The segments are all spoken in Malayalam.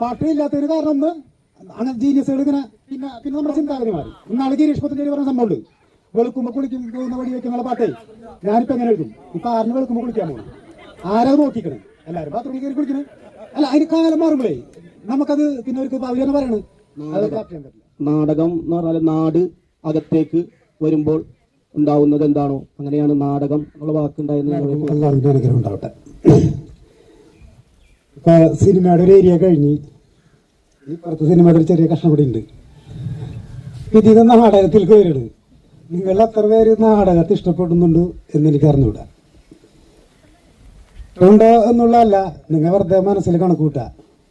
പാട്ട് ഇല്ലാത്തതിന് കാരണം ഒന്ന് അങ്ങനെ ജീനിയസുകൾ ഇങ്ങനെ പിന്നെ പിന്നെ നമ്മുടെ ചിന്താഗതി മാറി ഇന്നാളെ ഗിരീഷ് പത്തഞ്ചേരി പറഞ്ഞ സംഭവമുണ്ട്. വെളുക്കുമ്പോ കുളിക്കും പോകുന്ന വഴി വെക്കുന്ന പാട്ടേ. ഞാനിപ്പോ എങ്ങനെ എഴുതും? ഇപ്പൊ ആരും വെളുക്കുമ്പോ കുളിക്കാൻ പോകും ആരത് നോക്കിക്കണേ? എല്ലാരും ബാത്റൂമിൽ കയറി കുളിക്കണേ. അല്ല അതിന് കാലം മാറുമ്പോഴേ നമുക്കത് പിന്നെ ഒരു ഭാവിയെന്ന് പറയണത്. നാടകം. എന്ന് പറഞ്ഞാൽ നാട് അകത്തേക്ക് വരുമ്പോൾ ഉണ്ടാവുന്നത് എന്താണോ അങ്ങനെയാണ് നാടകം എന്നുള്ള വാക്കുണ്ടായിരുന്നു ഉണ്ടാവട്ടെ. സിനിമയുടെ ഒരു ഏരിയ കഴിഞ്ഞ് ഈ പുറത്ത് സിനിമയുടെ ചെറിയ കഷ്ണം കൂടി ഉണ്ട്. ഇതിന് നാടകത്തിൽ കയറിയത് നിങ്ങൾ എത്ര പേര് നാടകത്തെ ഇഷ്ടപ്പെടുന്നുണ്ട് എന്ന് എനിക്ക് അറിഞ്ഞുകൂടാ. ഉണ്ടോ എന്നുള്ളതല്ല നിങ്ങൾ വെറുതെ മനസ്സിൽ കണക്ക് കൂട്ടുക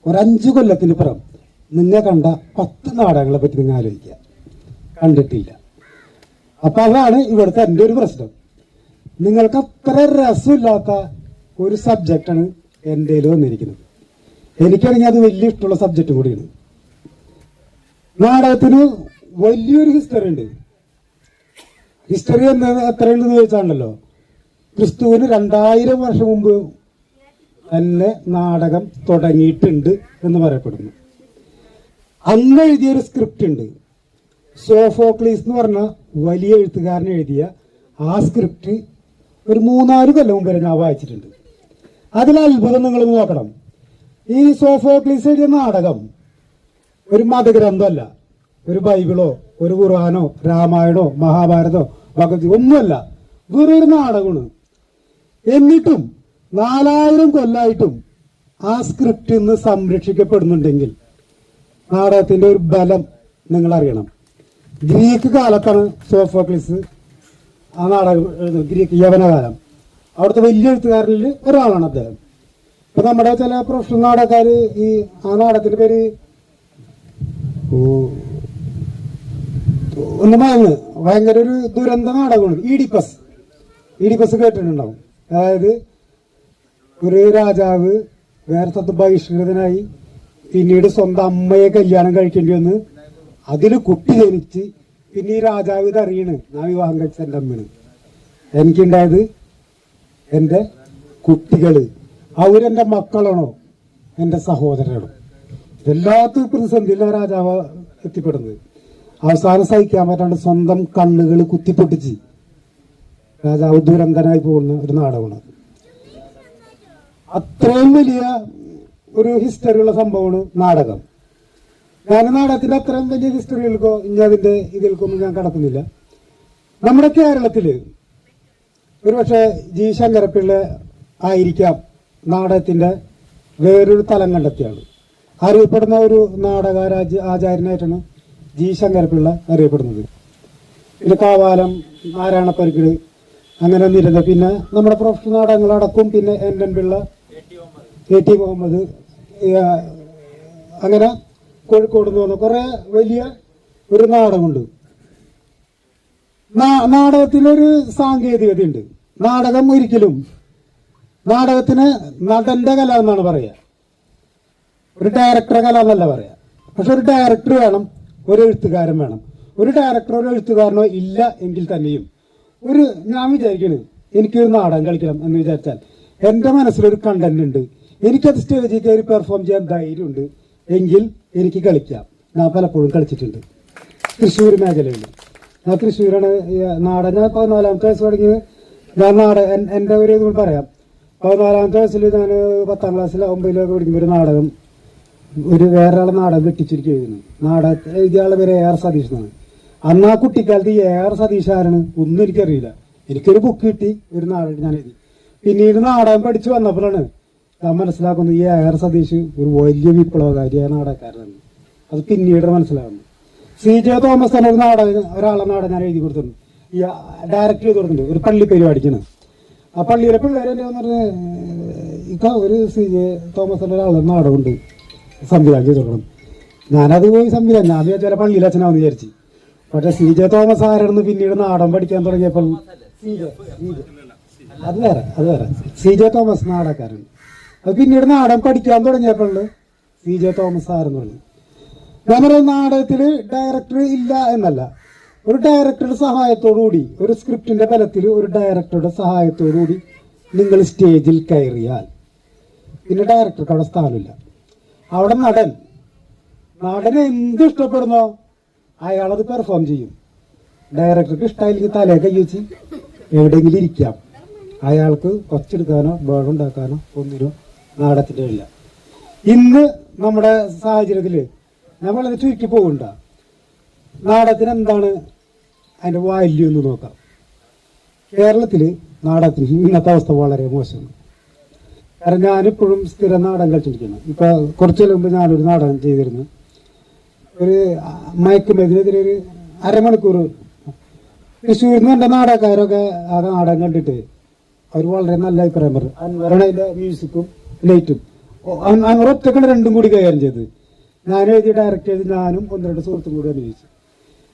ഒരു അഞ്ചു കൊല്ലത്തിന് പുറം നിങ്ങൾ കണ്ട പത്ത് നാടകങ്ങളെ പറ്റി നിങ്ങൾ ആലോചിക്കുക കണ്ടിട്ടില്ല. അപ്പൊ അതാണ് ഇവിടുത്തെ എന്റെ ഒരു പ്രശ്നം. നിങ്ങൾക്ക് അത്ര രസമില്ലാത്ത ഒരു സബ്ജക്റ്റാണ് എന്റെ വന്നിരിക്കുന്നത് എനിക്കാണെങ്കിൽ അത് വലിയ ഇഷ്ടമുള്ള സബ്ജക്റ്റ് കൂടിയാണ്. നാടകത്തിന് വലിയൊരു ഹിസ്റ്ററി ഉണ്ട്. ഹിസ്റ്ററി എന്ന് എത്ര ഉണ്ടെന്ന് ചോദിച്ചാണല്ലോ. ക്രിസ്തുവിന് രണ്ടായിരം വർഷം മുമ്പ് തന്നെ നാടകം തുടങ്ങിയിട്ടുണ്ട് എന്ന് പറയപ്പെടുന്നു. അന്ന് എഴുതിയൊരു സ്ക്രിപ്റ്റ് ഉണ്ട്. സോഫോക്ലീസ് എന്ന് പറഞ്ഞ വലിയ എഴുത്തുകാരൻ എഴുതിയ ആ സ്ക്രിപ്റ്റ് ഒരു മൂന്നാൽ കൊല്ലം മുമ്പ് വരെ ഞാൻ വായിച്ചിട്ടുണ്ട്. അതിൽ അത്ഭുതം നിങ്ങൾ നോക്കണം. ഈ സോഫോക്ലീസ് എഴുതിയ നാടകം ഒരു മതഗ്രന്ഥമല്ല. ഒരു ബൈബിളോ ഒരു ഖുർആാനോ രാമായണോ മഹാഭാരതോ ഭഗവത് ഒന്നുമല്ല. വെറൊരു നാടകമാണ്. എന്നിട്ടും നാലായിരം കൊല്ലായിട്ടും ആ സ്ക്രിപ്റ്റ് ഇന്ന് സംരക്ഷിക്കപ്പെടുന്നുണ്ടെങ്കിൽ നാടകത്തിന്റെ ഒരു ബലം നിങ്ങൾ അറിയണം ഗ്രീക്ക് കാലത്താണ് സോഫോക്ലിസ് ആ നാടകം ഗ്രീക്ക് യവനകാലം. അവിടുത്തെ വലിയ എഴുത്തുകാരിൽ ഒരാളാണ് അദ്ദേഹം. ഇപ്പൊ നമ്മുടെ ചില പ്രൊഫഷണൽ നാടകക്കാർ ഈ ആ നാടകത്തിന്റെ പേര് ഒന്ന് മറന്ന് ഭയങ്കര ഒരു ദുരന്ത നാടകമാണ്. ഈഡിപ്പസ്. ഈഡിപ്പസ് കേട്ടിട്ടുണ്ടാവും. അതായത് ഒരു രാജാവ് വേറെ സ്ഥലത്ത് ബഹിഷ്കൃതനായി പിന്നീട് സ്വന്തം അമ്മയെ കല്യാണം കഴിക്കേണ്ടി വന്ന് അതിൽ കുട്ടി ജനിച്ച് പിന്നെ ഈ രാജാവ് ഇത് അറിയണ്. ഞാൻ വിവാഹം കഴിച്ച എന്റെ അമ്മയാണ്. എനിക്കുണ്ടായത് എന്റെ കുട്ടികൾ അവരെന്റെ മക്കളാണോ? എന്റെ സഹോദരനാണോ വല്ലാത്ത പ്രതിസന്ധിയില്ല രാജാവ് എത്തിപ്പെടുന്നത്. അവസാനം സഹിക്കാൻ പറ്റാണ്ട് സ്വന്തം കണ്ണുകൾ കുത്തിപ്പൊട്ടിച്ച് രാജാവ് ദുരന്തനായി പോകുന്ന ഒരു നാടകമാണ് അത്രയും വലിയ ഒരു ഹിസ്റ്ററി ഉള്ള സംഭവമാണ് നാടകം. ഞാൻ നാടകത്തിന്റെ അത്രയും വലിയ ഹിസ്റ്ററികൾക്കോ ഇനി അതിന്റെ ഇതിൽക്കൊന്നും ഞാൻ കടക്കുന്നില്ല. നമ്മുടെ കേരളത്തിൽ ഒരുപക്ഷെ ജി ശങ്കരപ്പിള്ള ആയിരിക്കാം നാടകത്തിന്റെ വേറൊരു തലം കണ്ടെത്തിയാണ്. അറിയപ്പെടുന്ന ഒരു നാടക രാജ ആചാര്യനായിട്ടാണ് ജി ശങ്കരപ്പിള്ള അറിയപ്പെടുന്നത്. പിന്നെ കാവാലം നാരായണ പരിക്കട് അങ്ങനെ ഒന്നിരുന്നത്. പിന്നെ നമ്മുടെ പ്രൊഫഷണൽ നാടകങ്ങളടക്കും പിന്നെ N N Pillai A T Muhammad അങ്ങനെ കോഴിക്കോട് നിന്ന് വന്ന കുറെ വലിയ ഒരു നാടകമുണ്ട്. നാടകത്തിലൊരു സാങ്കേതികതയുണ്ട്. നാടകം ഒരിക്കലും നാടകത്തിന് നടന്റെ കല എന്നാണ് പറയുക ഒരു ഡയറക്ടറെ കല എന്നല്ല പറയാ. പക്ഷെ ഒരു ഡയറക്ടർ വേണം ഒരു എഴുത്തുകാരൻ വേണം. ഒരു ഡയറക്ടറോ ഒരു എഴുത്തുകാരനോ ഇല്ല എങ്കിൽ തന്നെയും ഒരു ഞാൻ വിചാരിക്കണ് എനിക്കൊരു നാടകം കളിക്കണം എന്ന് വിചാരിച്ചാൽ എന്റെ മനസ്സിലൊരു കണ്ടന്റ് ഉണ്ട്. എനിക്കത് സ്റ്റേജിൽ കയറി പെർഫോം ചെയ്യാൻ ധൈര്യമുണ്ട് എങ്കിൽ എനിക്ക് കളിക്കാം. ഞാൻ പലപ്പോഴും കളിച്ചിട്ടുണ്ട്. തൃശ്ശൂർ മേഖലയിൽ. ഞാൻ തൃശ്ശൂരാണ് നാടൻ ഞാൻ പതിനാലാമത്തെ വയസ്സ് തുടങ്ങിയത്. ഞാൻ നാടൻ എൻ- എന്റെ ഒരു ഇത് പറയാം. പതിനാലാമത്തെ വയസ്സിൽ ഞാൻ പത്താം ക്ലാസ്സിൽ ഒമ്പതിലൊക്കെ പഠിക്കുമ്പോൾ ഒരു നാടകം ഒരു വേറൊരാളെ നാടകം വെട്ടിച്ചുരുക്കി എഴുതുന്നു നാടകത്തിൽ എഴുതിയ ആളെ പേര് എ ആർ സതീഷ് എന്നാണ്. അന്ന് ആ കുട്ടിക്കാലത്ത് എ ആർ സതീഷ് ആരാണ്? ഒന്നും എനിക്കറിയില്ല. എനിക്കൊരു ബുക്ക് കിട്ടി ഒരു നാടകം ഞാൻ എഴുതി. പിന്നീട് നാടകം പഠിച്ചു വന്നപ്പോഴാണ് ഞാൻ മനസ്സിലാക്കുന്നത് ഈ എ ആർ സതീഷ് ഒരു വലിയ വിപ്ലവകാരിയായ നാടകക്കാരനാണ്. അത് പിന്നീട് മനസ്സിലാകുന്നു സി. ജെ. തോമസ് തന്നെ ഒരു നാടകം ഒരാളെ നാടകം ഞാൻ എഴുതി കൊടുത്തിട്ടുണ്ട്. ഈ ഡയറക്റ്റ് ചെയ്ത് ഒരു പള്ളി പരിപാടിക്കാണ് ആ പള്ളിയിലെ പിള്ളേർ എന്നെ വന്നിട്ട് ഇക്ക ഒരു സി. ജെ. തോമസ് എന്ന ഒരാളെ നാടകമുണ്ട്. സംവിധാനം ചെയ്ത് കൊടുക്കണം. ഞാനത് പോയി സംവിധാനം ഞാൻ വിചാരിച്ചാൽ പള്ളിയിൽ അച്ഛനാന്ന് വിചാരിച്ചു. പക്ഷെ സി. ജെ. തോമസ് ആരാണെന്ന് പിന്നീട് നാടൻ പഠിക്കാൻ തുടങ്ങിയപ്പോൾ അത് വേറെ അത് വേറെ. സി. ജെ. തോമസ് നാടക്കാരൻ അത് പിന്നീട് നാടൻ പഠിക്കാൻ തുടങ്ങിയപ്പോൾ സി. ജെ. തോമസ് ആരെന്ന് പറഞ്ഞു. ഞാൻ നാടകത്തിൽ ഡയറക്ടർ ഇല്ല എന്നല്ല. ഒരു ഡയറക്ടറുടെ സഹായത്തോടുകൂടി ഒരു സ്ക്രിപ്റ്റിന്റെ ബലത്തിൽ ഒരു ഡയറക്ടറുടെ സഹായത്തോടുകൂടി നിങ്ങൾ സ്റ്റേജിൽ കയറിയാൽ പിന്നെ ഡയറക്ടർക്ക് അവിടെ സ്ഥാനമില്ല. അവിടെ നടൻ നടനെ എന്ത് ഇഷ്ടപ്പെടുന്നോ അയാളത് പെർഫോം ചെയ്യും. ഡയറക്ടർക്ക് ഇഷ്ടമായില്ലെങ്കിൽ തലേ കൈ വെച്ച് എവിടെയെങ്കിലും ഇരിക്കാം. അയാൾക്ക് കൊച്ചെടുക്കാനോ ബേഡുണ്ടാക്കാനോ ഒന്നിനോ നാടത്തിന്റെ ഇല്ല. ഇന്ന് നമ്മുടെ സാഹചര്യത്തിൽ വളരെ ചുരുക്കി പോകണ്ട. നാടകത്തിന് എന്താണ് അതിന്റെ വാല്യൂ എന്ന് നോക്കാം. കേരളത്തിൽ നാടകത്തിന് ഇന്നത്തെ അവസ്ഥ വളരെ മോശമാണ്. കാരണം ഞാനിപ്പോഴും സ്ഥിരം നാടകം കളിച്ചിരിക്കുന്നു. ഇപ്പൊ കുറച്ചു മുമ്പ് ഞാനൊരു നാടകം ചെയ്തിരുന്നു. ഒരു മയക്കുമരുന്നെതിരെ ഒരു അരമണിക്കൂർ തൃശ്ശൂരിൽ നിന്ന് എന്റെ നാടകക്കാരൊക്കെ ആ നാടകം കണ്ടിട്ട് അവർ വളരെ നല്ല അഭിപ്രായം പറഞ്ഞു. അൻവറാണ് അതിന്റെ മ്യൂസിക്കും ലൈറ്റും അൻവർ ഒറ്റക്കാണ് രണ്ടും കൂടി കൈകാര്യം ചെയ്ത് ഞാൻ എഴുതി ഡയറക്റ്റ് ചെയ്ത് ഞാനും ഒന്ന് രണ്ട് സുഹൃത്തും കൂടി അഭിനയിച്ചു.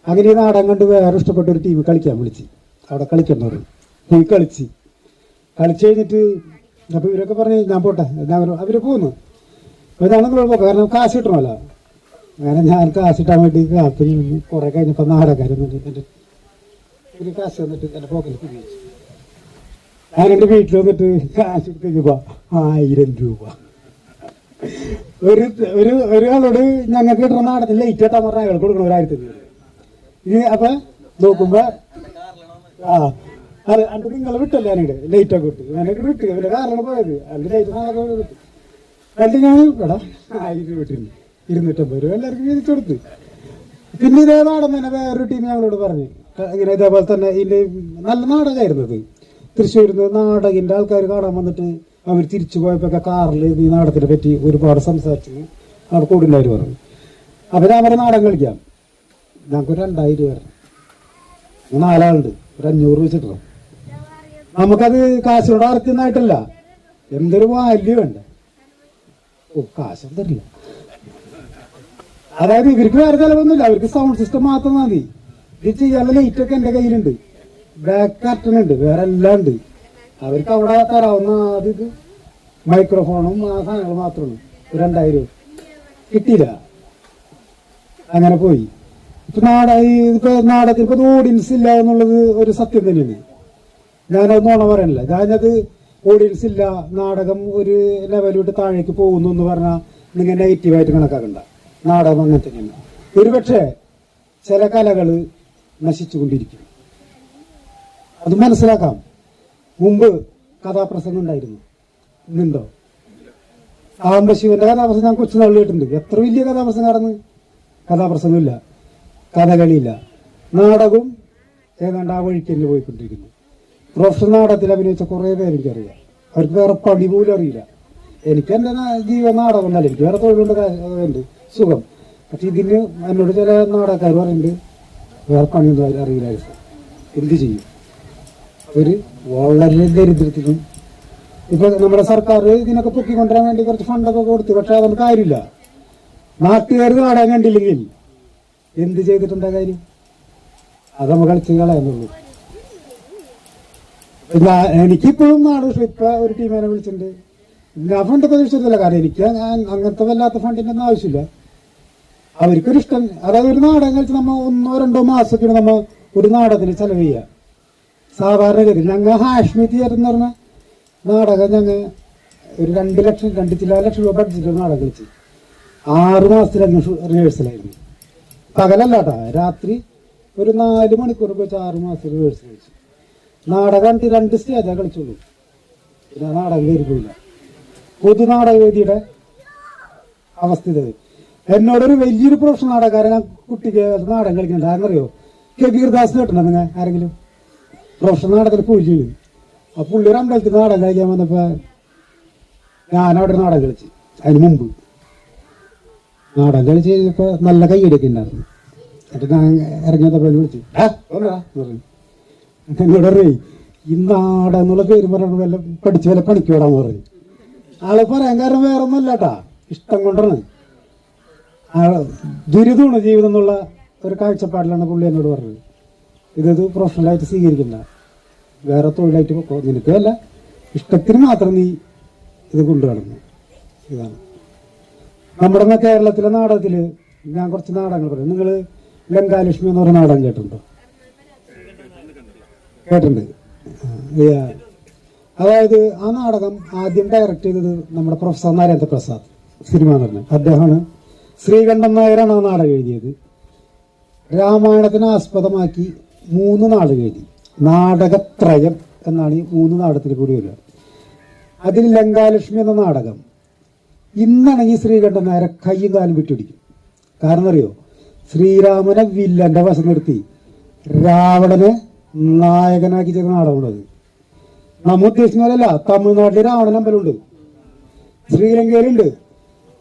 അങ്ങനെ ഈ നാടൻ കണ്ട് വേറെ ഇഷ്ടപ്പെട്ട ഒരു ടീം കളിക്കാൻ വിളിച്ച്. അവിടെ കളിക്കുന്നവർ നീ കളിച്ച്. കളിച്ചു കഴിഞ്ഞിട്ട് അപ്പൊ ഇവരൊക്കെ പറഞ്ഞു ഞാൻ പോട്ടെ. ഞാൻ അവർ പോന്നു. അപ്പൊ ഞാൻ പോകാം കാരണം കാശ് കിട്ടണമല്ലോ. അങ്ങനെ ഞാൻ കാശ് കിട്ടാൻ വേണ്ടി കാത്തു നിന്ന് കുറെ കഴിഞ്ഞപ്പോ നാടകക്കാരൻ വന്നിട്ട് എന്റെ ഒരു കാശ് വന്നിട്ട് എന്റെ പോക്കറ്റിൽ ഉപയോഗിച്ചു ഞാൻ എന്റെ വീട്ടിൽ വന്നിട്ട് കാശ് എടുത്തേക്കുമ്പോ ആയിരം രൂപ. ഒരു ഒരു ഒരാളോട് ഞങ്ങൾക്ക് കിട്ടുന്ന നടത്തില്ല ലേറ്റ് പറഞ്ഞ അയാൾ കൊടുക്കണം ഒരായിരത്തി ഇനി അപ്പൊ നോക്കുമ്പോ ആ അതെ അത് നിങ്ങളെ വിട്ടല്ലേ ഞാനിവിടെ ലേറ്റ് ഒക്കെ വിട്ടു ഞാനൊക്കെ വിട്ടു അവന്റെ കാരണം പോയത്. അതിന്റെ ലേറ്റ് നാളെ വിട്ടു? എന്നിട്ട് ഞാൻ എടാ ആയിരം വിട്ടിരുന്നു. ഇരുന്നൂറ്റമ്പത് രൂപ എല്ലാവർക്കും വീതിച്ചു കൊടുത്തു. പിന്നെ ഇതേ നാടൻ തന്നെ വേറൊരു ടീം ഞങ്ങളോട് പറഞ്ഞു. ഇങ്ങനെ ഇതേപോലെ തന്നെ ഇതിന്റെ നല്ല നാടകമായിരുന്നു ഇത് തൃശ്ശൂരിൽ നിന്ന് നാടകിന്റെ ആൾക്കാർ കാണാൻ വന്നിട്ട് അവർ തിരിച്ചു പോയപ്പോ കാറിൽ ഈ നാടകത്തിനെ പറ്റി ഒരുപാട് സംസാരിച്ചു. അവിടെ കൂടുണ്ടായി പറഞ്ഞു. അപ്പൊ ഞാൻ പറഞ്ഞ നാടകം കളിക്കാം. ഞങ്ങൾക്ക് രണ്ടായിരം രൂപ വരണം നാലാളുണ്ട്. ഒരു അഞ്ഞൂറ് വെച്ചിട്ടോ നമുക്കത് കാശോട് അറക്കുന്നതായിട്ടല്ല. എന്തൊരു വാല്യൂ വേണ്ട? ഓ കാശൊന്നും തരില്ല. അതായത് ഇവർക്ക് വേറെ ചിലവൊന്നുമില്ല. അവർക്ക് സൗണ്ട് സിസ്റ്റം മാത്രം മതി. ഇത് ചെയ്യാനുള്ള ലൈറ്റൊക്കെ എന്റെ കയ്യിലുണ്ട്. ബാക്ക് കർട്ടൺ ഉണ്ട്. വേറെ എല്ലാം ഉണ്ട്. അവർക്ക് അവിടെ തരാവുന്ന ആദ്യം മൈക്രോഫോണും ആ സാധനങ്ങൾ ഉള്ളൂ. രണ്ടായിരം കിട്ടിയില്ല. അങ്ങനെ പോയി. ഇപ്പൊ നാട ഇപ്പൊ നാടകത്തിൽ ഇപ്പൊ ഓഡിയൻസ് ഇല്ല എന്നുള്ളത് ഒരു സത്യം തന്നെയാണ്. ഞാനത് നോണ പറയണില്ല ഞാനത് ഓഡിയൻസ് ഇല്ല നാടകം ഒരു ലെവലിലോട്ട് താഴേക്ക് പോകുന്നു എന്ന് പറഞ്ഞാൽ നിങ്ങൾ നെഗറ്റീവായിട്ട് കണക്കാക്കണ്ട. നാടകം അങ്ങനെ തന്നെയാണ്. ഒരുപക്ഷെ ചില കലകൾ നശിച്ചുകൊണ്ടിരിക്കും. അത് മനസ്സിലാക്കാം. മുമ്പ് കഥാപ്രസംഗം ഉണ്ടായിരുന്നു. ഇന്നുണ്ടോ? സാംബശിവന്റെ കഥാപ്രസംഗം ഞാൻ കൊച്ചു നള്ളിയിട്ടുണ്ട് എത്ര വലിയ കഥാപ്രസംഗമാണെന്ന് കഥാപ്രസംഗമില്ല. കഥകളിയില്ല. നാടകവും ഏതാണ്ട് ആ വഴിക്ക് തന്നെ പോയിക്കൊണ്ടിരിക്കുന്നു. പ്രൊഫഷണൽ നാടകത്തിൽ അഭിനയിച്ച കുറേ പേര് എനിക്കറിയാം. അവർക്ക് വേറെ പണി പോലും അറിയില്ല. എനിക്ക് എന്റെ ജീവ നാടകം ഒന്നല്ല എനിക്ക് വേറെ തൊഴിലുണ്ട് ഉണ്ട്. സുഖം. പക്ഷെ ഇതിന് എന്നോട് ചില നാടകക്കാർ പറയുന്നുണ്ട് വേറെ പണിയൊന്നും അറിയില്ല എന്ത് ചെയ്യും? അവർ വളരെ ദരിദ്രത്തിലും ഇപ്പൊ നമ്മുടെ സർക്കാർ ഇതിനൊക്കെ പൊക്കിക്കൊണ്ടുവരാൻ വേണ്ടി കുറച്ച് ഫണ്ടൊക്കെ കൊടുത്തു പക്ഷെ അതൊന്നും കാര്യമില്ല. നാട്ടുകാർ നാടാൻ കണ്ടില്ലെങ്കിൽ എന്ത് ചെയ്തിട്ടുണ്ടാ കാര്യം? അത് നമ്മൾ കളിച്ച് കളയുന്നുള്ളൂ. എനിക്കിപ്പോഴും നാട് ഇപ്പൊ ഒരു ടീമിനെ വിളിച്ചിട്ടുണ്ട്. ഞാൻ ഫണ്ട് പ്രതീക്ഷിച്ചിട്ടില്ല കാരണം എനിക്ക് ഞാൻ അങ്ങനത്തെ വല്ലാത്ത ഫണ്ടിന്റെ ഒന്നും ആവശ്യമില്ല. അവർക്കൊരു ഇഷ്ടം അതായത് ഒരു നാടകം കളിച്ച് നമ്മ ഒന്നോ രണ്ടോ മാസമൊക്കെയാണ് നമ്മ ഒരു നാടകത്തിന് ചെലവ് ചെയ്യുക. സാധാരണഗതി ഞങ്ങൾ ഹാഷ്മി തിയേറ്റർ എന്ന് പറഞ്ഞ നാടകം ഞങ്ങൾ ഒരു രണ്ട് ലക്ഷം രണ്ട് ചില ലക്ഷം രൂപ അടിച്ചിട്ട് നാടകം വെച്ച് ആറ് മാസത്തിലങ്ങ് റിഹേഴ്സലായിരുന്നു പകലല്ല രാത്രി ഒരു നാല് മണിക്കൂർ വെച്ച് ആറ് മാസം റിഹേഴ്സൽ കളിച്ചു നാടകം രണ്ട് സ്റ്റേജാ കളിച്ചുള്ളൂ. പിന്നെ നാടകം കയറിപ്പോയില്ല പൊതു നാടകവേദിയുടെ അവസ്ഥ ഇത്. എന്നോടൊരു വലിയൊരു പ്രൊഫഷണൽ നാടകക്കാരൻ കുട്ടിക്ക് നാടകം കളിക്കുന്നുണ്ട് അതെന്നറിയോ കെ വീർദാസ് കേട്ടിട്ടുണ്ടോ നിങ്ങൾ ആരെങ്കിലും? പ്രൊഫഷണൽ നാടകത്തിൽ ചെയ്തു ആ പുള്ളി ഒരു അമ്പലത്തിൽ നാടകം കളിക്കാൻ വന്നപ്പോ ഞാൻ അവിടെ നാടകം കളിച്ചു അതിന് മുമ്പ്. നാടകം കളിച്ച് കഴിഞ്ഞപ്പോ നല്ല കൈയടിയൊക്കെ ഉണ്ടായിരുന്നു. എന്നിട്ട് ഞാൻ ഇറങ്ങിയപ്പോ വിളിച്ചു എന്നോട് പറയേ ഈ നാടകം എന്നുള്ള പേര് പറഞ്ഞു വല്ല പഠിച്ച് വല്ല പണിക്ക് വിടാൻ പറഞ്ഞു. ആളെ പറയാൻ കാരണം വേറെ ഒന്നല്ല കേട്ടാ ഇഷ്ടം കൊണ്ടാണ്. ദുരിതമാണ് ജീവിതം എന്നുള്ള ഒരു കാഴ്ചപ്പാടിലാണ് പുള്ളി എന്നോട് പറഞ്ഞത്. ഇതത് പ്രൊഫഷണലായിട്ട് സ്വീകരിക്കണ്ട. വേറെ തൊഴിലായിട്ട് നിനക്കല്ല ഇഷ്ടത്തിന് മാത്രം നീ ഇത് കൊണ്ടു നടന്നു. ഇതാണ്. നമ്മുടെ കേരളത്തിലെ നാടകത്തിൽ ഞാൻ കുറച്ച് നാടകങ്ങൾ പറയും. നിങ്ങൾ ലങ്കാലക്ഷ്മി എന്ന് പറഞ്ഞ നാടകം കേട്ടിട്ടുണ്ടോ? കേട്ടിട്ടുണ്ട്. അതായത് ആ നാടകം ആദ്യം ഡയറക്റ്റ് ചെയ്തത് നമ്മുടെ പ്രൊഫസർ നരേന്ദ്ര പ്രസാദ് സിനിമ നടൻ അദ്ദേഹമാണ് ശ്രീകണ്ഠൻ നായരാണ് ആ നാടകം എഴുതിയത്. രാമായണത്തിന് ആസ്പദമാക്കി മൂന്ന് നാടകം എഴുതി. നാടകത്രയം എന്നാണ് ഈ മൂന്ന് നാടകത്തിൽ കൂടി വരിക. അതിൽ ലങ്കാലക്ഷ്മി എന്ന നാടകം. ഇന്നാണെങ്കിൽ ശ്രീകണ്ഠൻ നേരെ കയ്യും കാലും വിട്ടിടിക്കും. കാരണം അറിയോ? ശ്രീരാമനെ വില്ലന്റെ വശം നിർത്തി രാവണനെ നായകനാക്കി ചെയ്ത നാടകമുള്ളത് നമ്മൾ ഉദ്ദേശിക്കുന്ന പോലെയല്ല തമിഴ്നാട്ടിൽ രാവണൻ അമ്പലമുണ്ട്. ശ്രീലങ്കയിലുണ്ട്.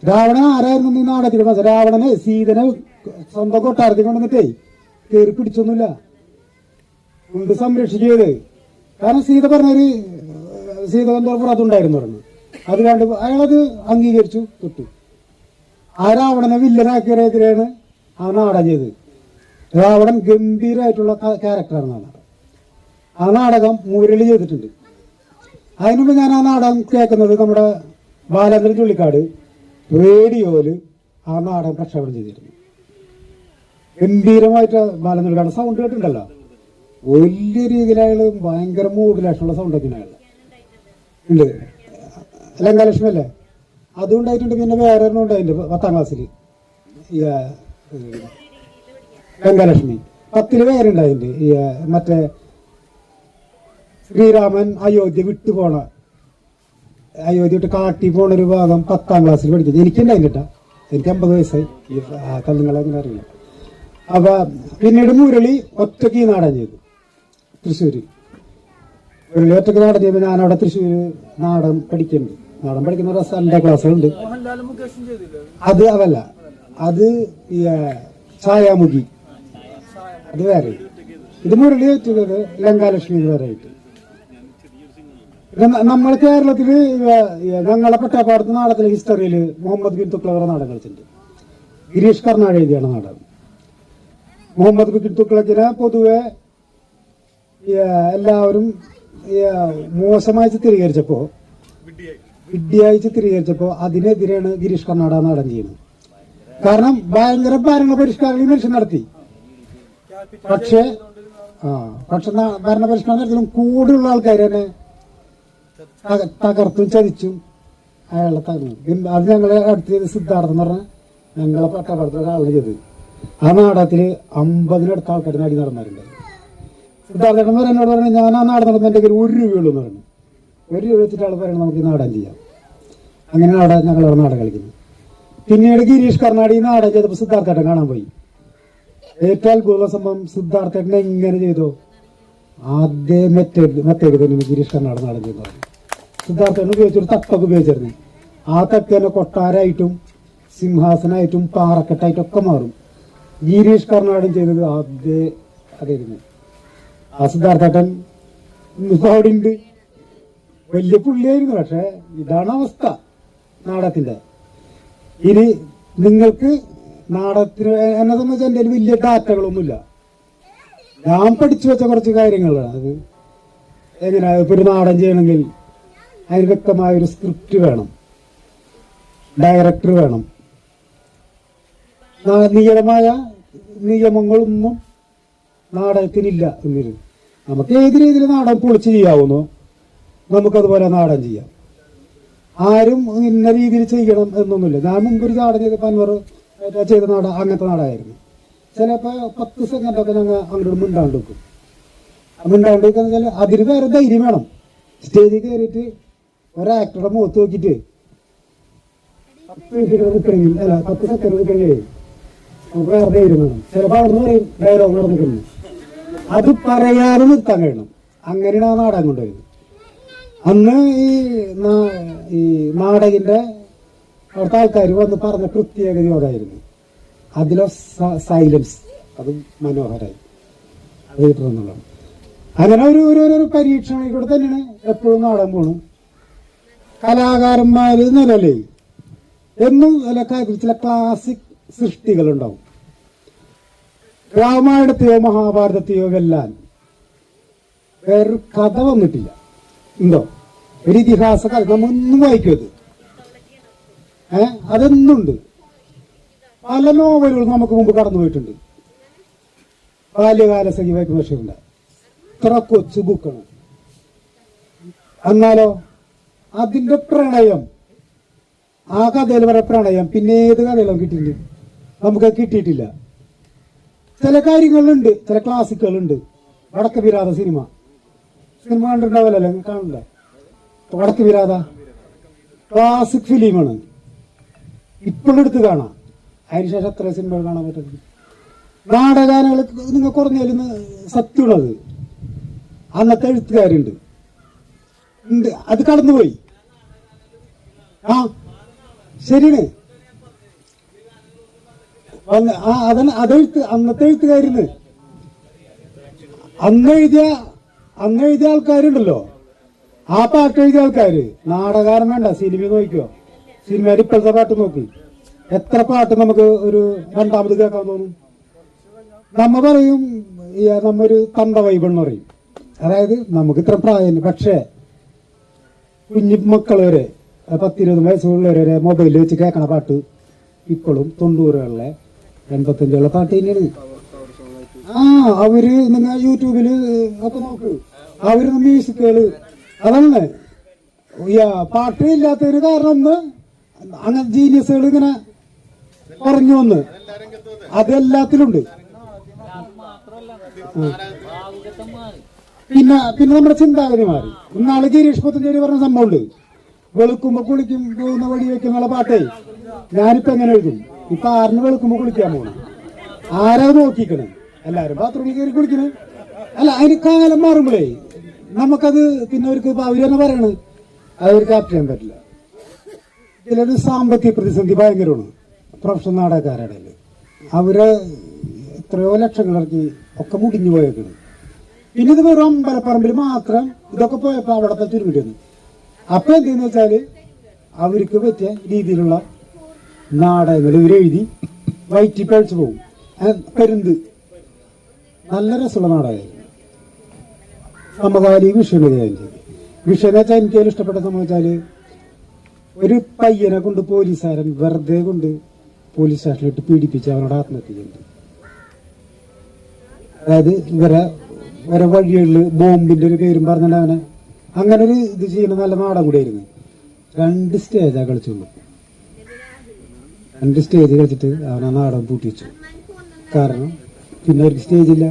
രാവണൻ ആരായിരുന്നു ഈ നാടകത്തിൽ? രാവണനെ സീതനെ സ്വന്തം കൊട്ടാരത്തിൽ കൊണ്ടുവന്നിട്ടേ കയറി പിടിച്ചൊന്നുമില്ല. സംരക്ഷിക്കുന്നത് കാരണം സീത പറഞ്ഞൊരു സീത പുറത്തുണ്ടായിരുന്നു പറഞ്ഞു. അത് കണ്ട് അയാളത് അംഗീകരിച്ചു തൊട്ടു. ആ രാവണനെ വില്ലനാക്കിയതിനെതിരെയാണ് ആ നാടകം ചെയ്തത്. രാവണൻ ഗംഭീരമായിട്ടുള്ള ക്യാരക്ടറാണ് ആ നാടകം. ആ നാടകം മുരളി ചെയ്തിട്ടുണ്ട്. അതിനുമുമ്പ് ഞാൻ ആ നാടകം കേൾക്കുന്നത് നമ്മുടെ ബാലേന്ദ്രൻ ചുള്ളിക്കാട് റേഡിയോയിൽ ആ നാടകം പ്രക്ഷേപണം ചെയ്തിരുന്നു. ഗംഭീരമായിട്ട് ബാലേന്ദ്രൻ സൗണ്ട് കേട്ടിട്ടുണ്ടല്ലോ? വലിയ രീതിയിൽ ഭയങ്കര മൂഡിലായിട്ടുള്ള സൗണ്ട് ഒക്കെ അയാൾ ഉണ്ട്. ലങ്കാലക്ഷ്മി അല്ലേ? അതും ഉണ്ടായിട്ടുണ്ട് പിന്നെ വേറെ ഒരെണ്ണം ഉണ്ടായിട്ടുണ്ട് പത്താം ക്ലാസ്സിൽ ലങ്കാലക്ഷ്മി പത്തിൽ പേരുണ്ടായിട്ടുണ്ട് ഈ മറ്റേ ശ്രീരാമൻ അയോധ്യ വിട്ടു പോണ. അയോധ്യ വിട്ട് കാട്ടി പോണ ഒരു ഭാഗം പത്താം ക്ലാസ്സിൽ പഠിക്കുന്നത് എനിക്കുണ്ടായിട്ടാ എനിക്ക് അമ്പത് വയസ്സായി. ഈ കല്ലുങ്ങളെ അങ്ങനെ അറിയില്ല. അപ്പൊ പിന്നീട് മുരളി ഒറ്റയ്ക്ക് ഈ നാടകം ചെയ്തു. തൃശ്ശൂര്. ഒരു നാടകം ചെയ്യുമ്പോൾ അവിടെ തൃശ്ശൂർ നാടൻ പഠിക്കുന്നുണ്ട്. നാടൻ പഠിക്കുന്ന ഒരു സൺഡേ ക്ലാസ്സുകളുണ്ട് അത് അതല്ല. അത് ഈ ഛായാമുഖി. അത് വേറെ. ഇത് മുരളി ഏറ്റുള്ളത് ലങ്കാലക്ഷ്മി വേറെയായിട്ട് നമ്മൾ കേരളത്തിൽ ഞങ്ങളെ പട്ടാപ്പാടത്ത് നാടകത്തിലെ ഹിസ്റ്ററിയിൽ മുഹമ്മദ് ബിൻ തുക്ലവർ നാടകം കളിച്ചിട്ടുണ്ട്. ഗിരീഷ് കർണാട് എഴുതിയാണ് നാടകം. മുഹമ്മദ് ബിൻ തുക്ലക്കിനെ പൊതുവെ എല്ലാവരും മോശമായി ചിത്രീകരിച്ചപ്പോ വിഡ്ഢിയായി ചിത്രീകരിച്ചപ്പോ അതിനെതിരെയാണ് ഗിരീഷ് കർണാടക നടൻ ചെയ്യുന്നത്. കാരണം ഭയങ്കര ഭരണ പരിഷ്കാരങ്ങൾ മനുഷ്യൻ നടത്തി. പക്ഷേ ആ പക്ഷെ ഭരണ പരിഷ്കാരം നടത്തിയാലും കൂടുതലുള്ള ആൾക്കാർ തന്നെ തക- തകർത്തും ചതിച്ചും അയാളെ തകർന്നു. അത് ഞങ്ങളെ അടുത്ത് ചെയ്ത് സിദ്ധാർത്ഥം എന്ന് പറഞ്ഞ ഞങ്ങളെ ഒരാളെ ചെയ്ത് ആ നാടകത്തിൽ അമ്പതിനടുത്ത ആൾക്കാർ നടി നടന്നാറുണ്ട് സിദ്ധാർത്ഥൻ വരെ എന്നോട് പറഞ്ഞു ഞാൻ ആ നാട് നടന്ന എന്റെ ഒരു രൂപയുള്ളൂ എന്ന് പറഞ്ഞു. ഒരു രൂപ ആൾ പറയണം നമുക്ക് ഈ നാടൻ ചെയ്യാം. അങ്ങനെ അവിടെ ഞങ്ങൾ അവിടെ നാട് കളിക്കുന്നു പിന്നീട് ഗിരീഷ് കർണാടി നാടൻ ചെയ്തപ്പോൾ സിദ്ധാർത്ഥേട്ടൻ കാണാൻ പോയി. ഏറ്റവും അത്ഭുത സംഭവം സിദ്ധാർത്ഥേട്ടൻ എങ്ങനെ ചെയ്തു ആദ്യം മെത്തേഡ് മെത്തേഡ് തന്നെ ഗിരീഷ് കർണാട് നാടൻ ചെയ്തു സിദ്ധാർത്ഥേട്ടൻ ഉപയോഗിച്ചൊരു തട്ടൊക്കെ ഉപയോഗിച്ചിരുന്നു. ആ തട്ട് തന്നെ കൊട്ടാരായിട്ടും സിംഹാസനായിട്ടും പാറക്കെട്ടായിട്ടും ഒക്കെ മാറും. ഗിരീഷ് കർണാടൻ ചെയ്തത് ആദ്യ അതായിരുന്നു. ആ സിദ്ധാർത്ഥേട്ടൻ വലിയ പുള്ളിയായിരുന്നു പക്ഷെ ഇതാണ് അവസ്ഥ നാടകത്തിന്റെ. ഇനി നിങ്ങൾക്ക് നാടകത്തിന് എന്നെ സംബന്ധിച്ച് എന്റെ വലിയ ഡാറ്റകളൊന്നുമില്ല. ഞാൻ പഠിച്ചു വെച്ച കുറച്ച് കാര്യങ്ങളാണ് അത് എങ്ങനെയാ ഇപ്പൊ ഒരു നാടൻ ചെയ്യണമെങ്കിൽ അതിന് വ്യക്തമായ ഒരു സ്ക്രിപ്റ്റ് വേണം ഡയറക്ടർ വേണം. നിയമമായ നിയമങ്ങളൊന്നും നാടകത്തിനില്ല എന്നിരുന്നു. നമുക്ക് ഏത് രീതിയിൽ നാടകം പൊളിച്ച് ചെയ്യാവുന്നോ നമുക്കതുപോലെ നാടകം ചെയ്യാം. ആരും ഇന്ന രീതിയിൽ ചെയ്യണം എന്നൊന്നുമില്ല. ഞാൻ മുമ്പ് ഒരു നാടകം ചെയ്ത പൻവർ ചെയ്ത നാട അങ്ങനത്തെ നാടകമായിരുന്നു. ചിലപ്പോ പത്ത് സെക്കൻഡൊക്കെ ഞങ്ങൾ അങ്ങോട്ട് മിണ്ടാണ്ട് വെക്കും മിണ്ടാണ്ട് വെക്കാന്ന് വെച്ചാൽ അതിന് വേറെ ധൈര്യം വേണം. സ്റ്റേജിൽ കയറിയിട്ട് ഒരാക്ടറുടെ മുഖത്ത് നോക്കിയിട്ട് പത്ത് മിനിറ്റ് നിൽക്കണമെങ്കിൽ അല്ല പത്ത് സെക്കൻഡ് നിൽക്കണമെങ്കിൽ വേറെ ധൈര്യം വേണം. ചിലപ്പോൾ അവിടെ നിന്ന് പറയും ഡയലോഗ് നടന്നിട്ടുണ്ട്. അത് പറയാതെ നിർത്താൻ കഴിയണം അങ്ങനെയാണ് ആ നാടകം കൊണ്ടുവരുന്നത് അന്ന് ഈ ഈ നാടകിന്റെ അവിടുത്തെ ആൾക്കാർ വന്ന് പറഞ്ഞ പ്രത്യേകതയോടായിരുന്നു അതിലോ അതിലെ സൈലൻസ്. അത് മനോഹരമായി അത് അങ്ങനെ ഒരു ഒരു പരീക്ഷണം ഇവിടെ തന്നെയാണ് എപ്പോഴും നാടൻ പോണു കലാകാരന്മാർ നിലല്ലേ എന്നും ചില കാര്യത്തിൽ ചില ക്ലാസിക് സൃഷ്ടികളുണ്ടാവും. രാമായണത്തെയോ മഹാഭാരതത്തെയോ വെല്ലാൻ വേറൊരു കഥ വന്നിട്ടില്ല. എന്തോ? ഒരു ഇതിഹാസ കഥ. നമ്മൊന്നും വായിക്കും അത് ഏ? അതെന്നുണ്ട്. പല നോവലുകളും നമുക്ക് മുമ്പ് കടന്നു പോയിട്ടുണ്ട്. ബാല്യകാല സഖി വായിക്കുന്ന വിഷയമുണ്ട്. ഇത്ര കൊച്ചു ബുക്കാണ്. എന്നാലോ? അതിന്റെ പ്രണയം. ആ കഥയിൽ വരെ പ്രണയം. പിന്നെ ഏത് കഥയിലും കിട്ടിയിട്ടുണ്ട്? നമുക്ക് കിട്ടിയിട്ടില്ല. ചില കാര്യങ്ങളുണ്ട് ചില ക്ലാസിക്കുകളുണ്ട് വടക്ക് വിരാത സിനിമ സിനിമ കണ്ടിട്ടുണ്ടാവില്ലല്ലോ കാണില്ല വടക്ക് വിരാത ക്ലാസിക് ഫിലിമാണ് ഇപ്പോഴും എടുത്ത് കാണാം. അതിനുശേഷം എത്ര സിനിമകൾ കാണാൻ പറ്റുന്നത് നാടകാനകൾ നിങ്ങൾ കുറഞ്ഞാലും സത്യമുള്ളത്. അന്നത്തെ എഴുത്തുകാരുണ്ട്. ഉണ്ട്. അത് കടന്നുപോയി. ആ ശരിയാണ്. അന്നത്തെ എഴുത്തുകാരിന്ന് അന്ന് എഴുതിയ അന്ന് എഴുതിയ ആൾക്കാരുണ്ടല്ലോ. ആ പാട്ട് എഴുതിയ ആൾക്കാര്. നാടകാരം വേണ്ട സിനിമ നോക്കിയോ സിനിമയിൽ ഇപ്പോഴത്തെ പാട്ട് നോക്കി. എത്ര പാട്ട് നമുക്ക് ഒരു രണ്ടാമത് കേൾക്കാൻ തോന്നും? നമ്മ പറയും നമ്മൊരു തണ്ട വൈബെന്ന് പറയും. അതായത് നമുക്ക് ഇത്ര പ്രായം പക്ഷേ കുഞ്ഞു മക്കൾ വരെ പത്തിരുപത് വയസ്സുള്ളവർ വരെ മൊബൈലിൽ വെച്ച് കേൾക്കണ പാട്ട് ഇപ്പോഴും തൊണ്ണൂറുകളിലെ എൺപത്തഞ്ചുള്ള പാട്ട് തന്നെയാണ് ആ അവർ നിങ്ങൾ യൂട്യൂബിൽ ഒക്കെ നോക്ക്. അവർ മ്യൂസിക്കുകൾ അതല്ലേ പാട്ട് ഇല്ലാത്തതിന് കാരണം ഒന്ന് അങ്ങനെ ജീനിയസുകൾ ഇങ്ങനെ പറഞ്ഞു വന്ന്. അതെല്ലാത്തിലുണ്ട് പിന്നെ പിന്നെ നമ്മുടെ ചിന്താഗതി മാറി. ഇന്നാൾ ഗിരീഷ് പുത്തഞ്ചേരി പറഞ്ഞ സംഭവമുണ്ട്. വെളുക്കുമ്പോ കുളിക്കും പോകുന്ന വഴി വെക്കുന്ന പാട്ടേ. ഞാനിപ്പോ എങ്ങനെ എഴുതും? ഇപ്പൊ ആറിന് വെളുക്കുമ്പോ കുളിക്കാൻ പോകണം ആരാ നോക്കിക്കണേ? എല്ലാരും ബാത്റൂമിൽ കയറി കുളിക്കണേ. അല്ല അതിന് കാലം മാറുമ്പോഴേ നമുക്കത് പിന്നെ അവർക്ക് അവർ തന്നെ പറയണ്. അവർക്ക് ക്യാപ്റ്റ് ചെയ്യാൻ പറ്റില്ല. ഇതിലൊരു സാമ്പത്തിക പ്രതിസന്ധി ഭയങ്കരമാണ്. പ്രൊഫഷണൽ നാടകക്കാരുടെ. അവർ എത്രയോ ലക്ഷങ്ങൾ ഇറക്കി ഒക്കെ മുടിഞ്ഞു പോയേക്കണ്. പിന്നെ ഇത് വെറും അമ്പലപ്പറമ്പിൽ മാത്രം ഇതൊക്കെ പോയപ്പോ അവിടത്തെ ചുരുങ്ങിട്ട് അപ്പൊ എന്തെന്ന് വെച്ചാൽ അവർക്ക് പറ്റിയ രീതിയിലുള്ള നാടകങ്ങൾ ഇവരെഴുതി വയറ്റി പഴിച്ചു പോകും. പരുന്ത്. നല്ല രസമുള്ള നാടകമായിരുന്നു സമകാലിക വിഷയം കൈകാര്യം ചെയ്തു. വിഷയം എന്ന് വെച്ചാൽ എനിക്ക് ഇഷ്ടപ്പെട്ട സംഭവം വെച്ചാൽ ഒരു പയ്യനെ കൊണ്ട് പോലീസുകാരൻ വെറുതെ കൊണ്ട് പോലീസ് സ്റ്റേഷനിലിട്ട് പീഡിപ്പിച്ച് അവനോട് ആത്മഹത്യ ചെയ്തു അതായത് ഇവരെ ഇവരെ വഴികളിൽ ബോംബിന്റെ ഒരു പേരും പറഞ്ഞിട്ട് അവനെ അങ്ങനെ ഒരു ഇത് ചെയ്യുന്ന നല്ല നാടൻ കൂടിയായിരുന്നു. രണ്ട് സ്റ്റേജാ കളിച്ചുള്ളൂ. രണ്ട് സ്റ്റേജ് കളിച്ചിട്ട് അവൻ ആ നാടൻ പൂട്ടി വെച്ചു. കാരണം പിന്നെ അവർക്ക് സ്റ്റേജില്ല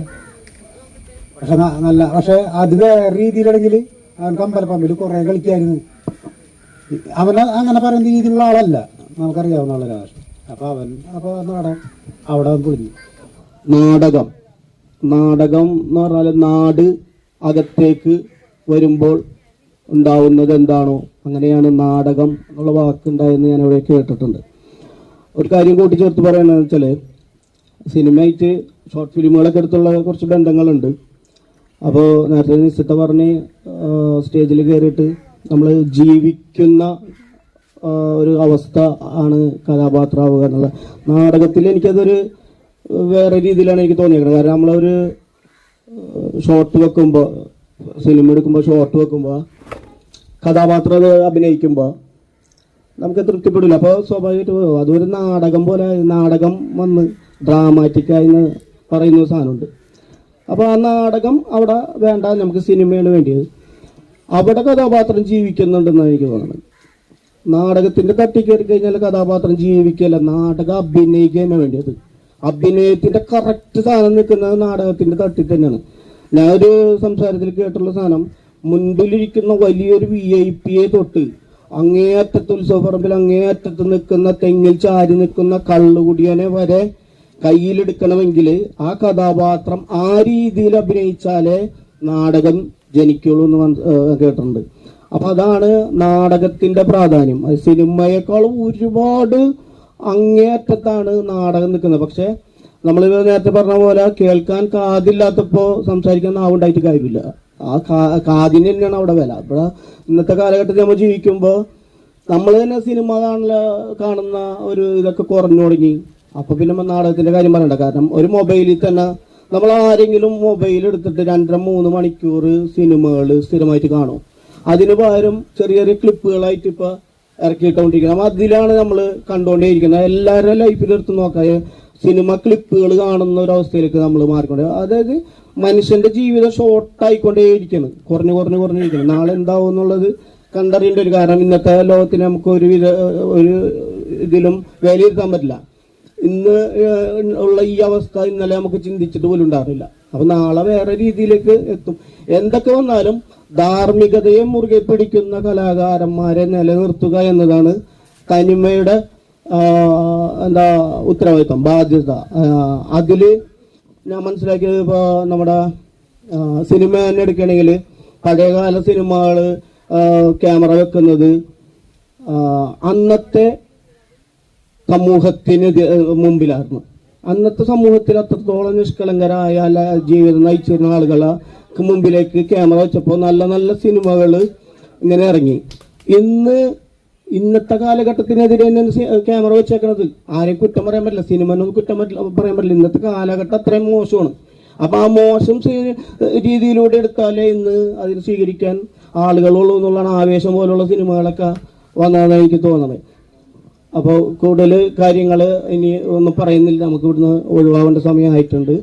പക്ഷെ നല്ല പക്ഷെ അത് വേറെ രീതിയിലാണെങ്കിൽ അവൻ കമ്പലപ്പമ്പിൽ കുറെ കളിക്കായിരുന്നു. അവൻ അങ്ങനെ പറയുന്ന രീതിയിലുള്ള ആളല്ല. നമുക്കറിയാവുന്ന ആളല്ല. അപ്പൊ അവൻ അപ്പൊ നാടൻ അവിടെ പൊളിഞ്ഞു. നാടകം. നാടകം എന്ന് പറഞ്ഞാൽ നാട് അകത്തേക്ക് വരുമ്പോൾ ഉണ്ടാവുന്നത് എന്താണോ അങ്ങനെയാണ് നാടകം എന്നുള്ള വാക്കുണ്ടായെന്ന് ഞാൻ അവിടെ കേട്ടിട്ടുണ്ട്. ഒരു കാര്യം കൂട്ടിച്ചേർത്ത് പറയുന്നത് വെച്ചാൽ സിനിമയായിട്ട് ഷോർട്ട് ഫിലിമുകളൊക്കെ അടുത്തുള്ള കുറച്ച് ബന്ധങ്ങളുണ്ട്. അപ്പോൾ നേരത്തെ നിശ്ചിത പറഞ്ഞ് സ്റ്റേജിൽ കയറിയിട്ട് നമ്മൾ ജീവിക്കുന്ന ഒരു അവസ്ഥ ആണ് കഥാപാത്രമാവുക എന്നുള്ള നാടകത്തിൽ എനിക്കതൊരു വേറെ രീതിയിലാണ് എനിക്ക് തോന്നിയേക്കുന്നത് കാരണം നമ്മളൊരു ഷോർട്ട് വെക്കുമ്പോൾ സിനിമ എടുക്കുമ്പോൾ ഷോർട്ട് വെക്കുമ്പോൾ കഥാപാത്രം അഭിനയിക്കുമ്പോൾ നമുക്ക് തൃപ്തിപ്പെടില്ല. അപ്പോൾ സ്വാഭാവികമായിട്ട് അതൊരു നാടകം പോലെ നാടകം വന്ന് ഡ്രാമാറ്റിക്കായി എന്ന് പറയുന്ന സാധനമുണ്ട്. അപ്പോൾ ആ നാടകം അവിടെ വേണ്ട നമുക്ക് സിനിമയാണ് വേണ്ടിയത്. അവിടെ കഥാപാത്രം ജീവിക്കുന്നുണ്ടെന്ന് എനിക്ക് തോന്നുന്നത്. നാടകത്തിന്റെ തട്ടി കയറി കഴിഞ്ഞാൽ കഥാപാത്രം ജീവിക്കല്ല നാടകം അഭിനയിക്കാനാണ് വേണ്ടിയത്. അഭിനയത്തിന്റെ കറക്റ്റ് സാധനം നിൽക്കുന്നത് നാടകത്തിന്റെ തട്ടി തന്നെയാണ്. ഞാനൊരു സംസാരത്തിൽ കേട്ടുള്ള സാധനം മുൻപിലിരിക്കുന്ന വലിയൊരു വി ഐ പിയെ തൊട്ട് അങ്ങേയറ്റത്ത് ഉത്സവപ്പറമ്പിൽ അങ്ങേയറ്റത്ത് നിൽക്കുന്ന തെങ്ങിൽ ചാരി നിൽക്കുന്ന കള്ളുകുടിയനെ വരെ കയ്യിലെടുക്കണമെങ്കിൽ ആ കഥാപാത്രം ആ രീതിയിൽ അഭിനയിച്ചാലേ നാടകം ജനിക്കുള്ളൂ എന്ന് കേട്ടിട്ടുണ്ട്. അപ്പൊ അതാണ് നാടകത്തിന്റെ പ്രാധാന്യം. അത് സിനിമയെക്കാൾ ഒരുപാട് അങ്ങേയറ്റത്താണ് നാടകം നിൽക്കുന്നത്. പക്ഷെ നമ്മൾ നേരത്തെ പറഞ്ഞ പോലെ കേൾക്കാൻ കാതില്ലാത്തപ്പോ സംസാരിക്കാൻ നാവുണ്ടായിട്ട് കാര്യമില്ല. ആ കാതിന് തന്നെയാണ് അവിടെ വില. അപ്പോൾ ഇന്നത്തെ കാലഘട്ടത്തിൽ നമ്മൾ ജീവിക്കുമ്പോൾ നമ്മൾ തന്നെ സിനിമ കാണല കാണുന്ന ഒരു ഇതൊക്കെ കുറഞ്ഞു തുടങ്ങി. അപ്പൊ പിന്നെ നമ്മ നാടകത്തിന്റെ കാര്യം പറയണ്ട. കാരണം ഒരു മൊബൈലിൽ തന്നെ നമ്മൾ ആരെങ്കിലും മൊബൈൽ എടുത്തിട്ട് രണ്ടര മൂന്ന് മണിക്കൂർ സിനിമകൾ സ്ഥിരമായിട്ട് കാണും. അതിന് പകരം ചെറിയ ചെറിയ ക്ലിപ്പുകളായിട്ട് ഇപ്പൊ ഇറക്കിയിട്ടോണ്ടിരിക്കുന്നത് അതിലാണ് നമ്മൾ കണ്ടുകൊണ്ടേയിരിക്കുന്നത്. എല്ലാവരുടെ ലൈഫിൽ എടുത്ത് നോക്കാൻ സിനിമ ക്ലിപ്പുകൾ കാണുന്ന ഒരു അവസ്ഥയിലേക്ക് നമ്മൾ മാറിക്കൊണ്ട് അതായത് മനുഷ്യന്റെ ജീവിതം ഷോർട്ടായിക്കൊണ്ടേയിരിക്കുന്നു കുറഞ്ഞു കുറഞ്ഞു കുറഞ്ഞിരിക്കുന്നു നാളെ എന്താവും എന്നുള്ളത് കണ്ടറിയേണ്ട ഒരു കാരണം ഇന്നത്തെ ലോകത്തിന് നമുക്ക് ഒരു വിധ ഒരു ഇതിലും വിലയിരുത്താൻ പറ്റില്ല. ഇന്ന് ഉള്ള ഈ അവസ്ഥ ഇന്നലെ നമുക്ക് ചിന്തിച്ചിട്ട് പോലും ഉണ്ടാവില്ല അപ്പൊ നാളെ വേറെ രീതിയിലേക്ക് എത്തും. എന്തൊക്കെ വന്നാലും ധാർമ്മികതയെ മുറുകെ പിടിക്കുന്ന കലാകാരന്മാരെ നിലനിർത്തുക എന്നതാണ് തനിമയുടെ എന്താ ഉത്തരവാദിത്വം ബാധ്യത. അതിൽ ഞാൻ മനസ്സിലാക്കിയത് ഇപ്പൊ നമ്മുടെ സിനിമ തന്നെ എടുക്കുകയാണെങ്കിൽ പഴയകാല സിനിമകൾ ക്യാമറ വെക്കുന്നത് അന്നത്തെ സമൂഹത്തിന് മുമ്പിലായിരുന്നു. അന്നത്തെ സമൂഹത്തിൽ അത്രത്തോളം നിഷ്കളങ്കരായ അല്ല ജീവിതം നയിച്ചിരുന്ന ആളുകൾക്ക് മുമ്പിലേക്ക് ക്യാമറ വെച്ചപ്പോൾ നല്ല നല്ല സിനിമകൾ ഇങ്ങനെ ഇറങ്ങി. ഇന്ന് ഇന്നത്തെ കാലഘട്ടത്തിനെതിരെ ക്യാമറ വെച്ചേക്കണത്. ആരെയും കുറ്റം പറയാൻ പറ്റില്ല. സിനിമനൊന്നും കുറ്റം പറ്റില്ല പറയാൻ പറ്റില്ല. ഇന്നത്തെ കാലഘട്ടം അത്രയും മോശമാണ്. അപ്പൊ ആ മോശം രീതിയിലൂടെ എടുത്താലേ ഇന്ന് അതിന് സ്വീകരിക്കാൻ ആളുകളുള്ളൂ എന്നുള്ളതാണ് ആവേശം പോലുള്ള സിനിമകളൊക്കെ വന്നതെന്ന് എനിക്ക് തോന്നണത് അപ്പോൾ കൂടുതൽ കാര്യങ്ങൾ ഇനി ഒന്നും പറയുന്നില്ല. നമുക്ക് ഇവിടുന്ന് ഒഴിവാവേണ്ട സമയമായിട്ടുണ്ട്.